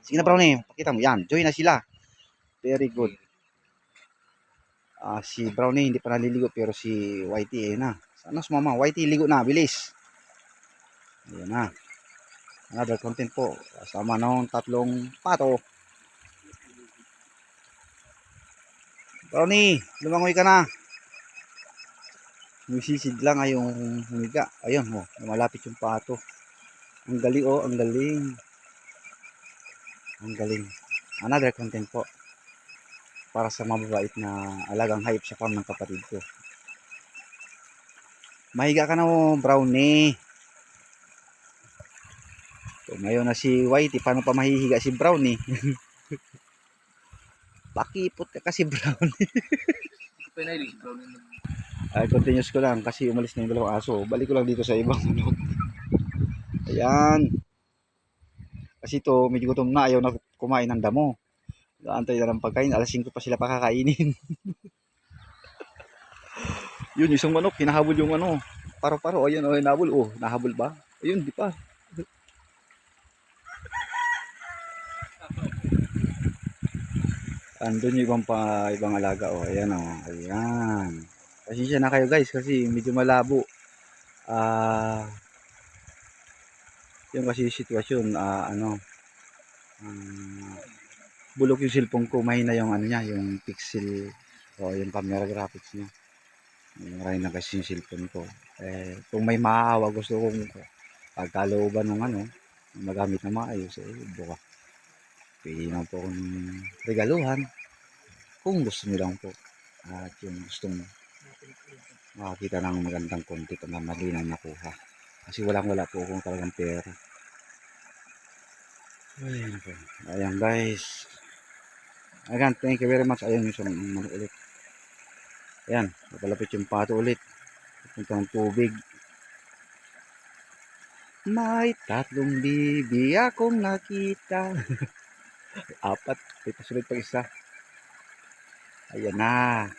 Sige na Brownie, pakita mo. Yan, join na sila. Very good. Ah, si Brownie hindi pa naliligo pero si Whitey eh na. Sana sumama. Whitey, ligo na. Bilis. Ayan na. Another content po. Kasama ng tatlong pato. Brownie, lumangoy ka na. Musisid lang ay yung humiga. Ayun, oh, lumalapit yung pato. Ang galing, oh, ang galing. Ang galing. Another content po. Para sa mababait na alagang hayop sa farm ng kapatid ko. Mahiga ka na mo, brownie. So, ngayon na si Whitey, paano pa mahihiga si brownie? Pakipot ka kasi brownie. Pinailing, brownie. Ay, continuous ko lang kasi umalis na yung dalawang aso. Balik ko lang dito sa ibang ano. Ayan. Kasi ito, medyo gutom na. Ayaw na kumain ng damo. Naantay na ng pagkain. Alas 5 pa sila pakakainin. Yun, isang manok. Hinahabol yung ano. Paro-paro. Ayun, oh, hinahabol. Oh, nahabol ba? Ayun, di pa. Andun yung ibang pa, ibang alaga. Oh, ayan oh. Ayan. Pasensya na kayo guys kasi medyo malabo. Ah yung kasi sitwasyon ah, ano ah, bulok yung cellphone ko mahina yung ano niya yung pixel o yung camera graphics niya. Maray na kasi yung cellphone ko. Eh kung may maawa gusto kong pagkalooban ng ano magamit na maayos eh buka pili na po akong regaluhan kung gusto niyo lang po. At yung gustong makakita ng magandang content na malinaw nakuha. Kasi walang wala po akong talagang pera. Ayan po. Ayan guys. Ayan, thank you very much. Ayan yung isang ano ulit. Ayan, napalapit yung pato ulit. Punta ng tubig. May tatlong bibi akong nakita. Apat. May pasunod pag isa. Ayan na.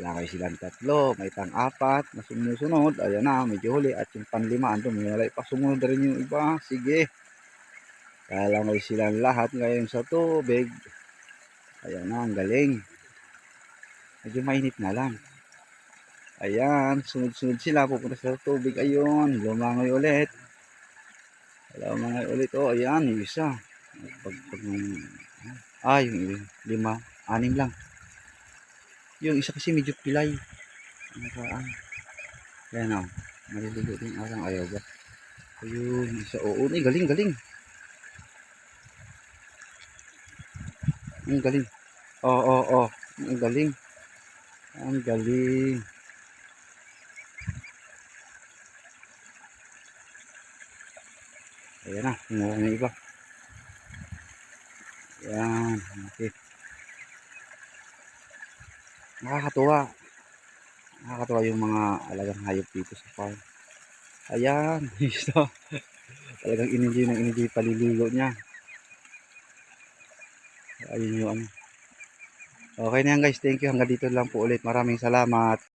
Wala kayo silang tatlo, may pang-apat na sumusunod. Ayan na, medyo huli. At yung panlima, ando, may wala ipasunod na rin yung iba. Sige. Kaya may silang lahat ngayon sa tubig. Ayan na, ang galing. Medyo mainit na lang. Ayan, sunod-sunod sila. Pupunta sa tubig. Ayun, lumangoy ulit. Lumangoy ulit. Oh, ayan, yung isa. Pag, pag, ah, yung lima, anim lang. Yung isa kasi medyo pilay. Ano ka ah. Yan o. Maliligo din arang ayaw ba. Ayun. Isa. Oo. Ay, galing, galing. Ang galing. Oo, oo, oo. Ang galing. Ang galing. Ayan na. Kumuha na iba. Ayan. Okay nakakatuwa. Nakakatuwa yung mga alagang hayop dito sa farm. Ayan isa talagang in-enjoy ng in-enjoy paliligo niya. Ayun yung ano. Okay na yan guys. Thank you. Hanggang dito lang po ulit. Maraming salamat